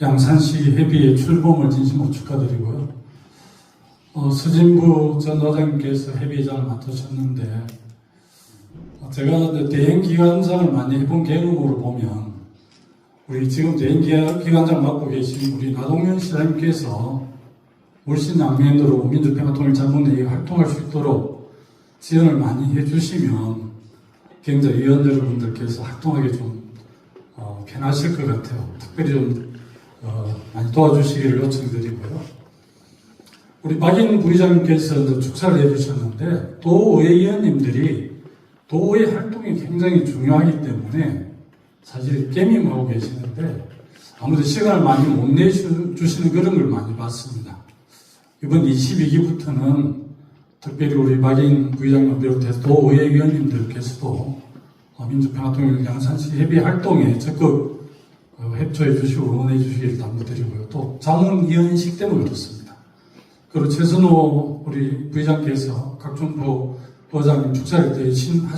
양산시 회비의 출범을 진심으로 축하드리고요. 어, 서진부 전 의장님께서 회비회장을 맡으셨는데 어, 제가 대행기관장을 많이 해본 경험으로 보면 우리 지금 대행기관장 맡고 계신 우리 나동현 시장님께서 물씬 양면으로 민주평화통일 자문회의 활동할 수 있도록 지원을 많이 해주시면 굉장히 의원 여러분들께서 활동하기 좀 어, 편하실 것 같아요. 특별히 좀 어, 많이 도와주시기를 요청드리고요. 우리 박인 부의장님께서 이제 축사를 해주셨는데 도의원님들이 도의 활동이 굉장히 중요하기 때문에 사실 게임하고 계시는데 아무래도 시간을 많이 못 내주시는 그런 걸 많이 봤습니다. 이번 22기부터는 특별히 우리 박인 부의장님 비롯해서 도의원님들께서도 어, 민주평화통일 양산시 협의 활동에 적극 어, 협조해 주시고 응원해 주시기를 당부드리고요. 또 자문위원식 때문에 그렇습니다. 그리고 최선호 우리 부의장께서 각종 부 부장님 축사를 대신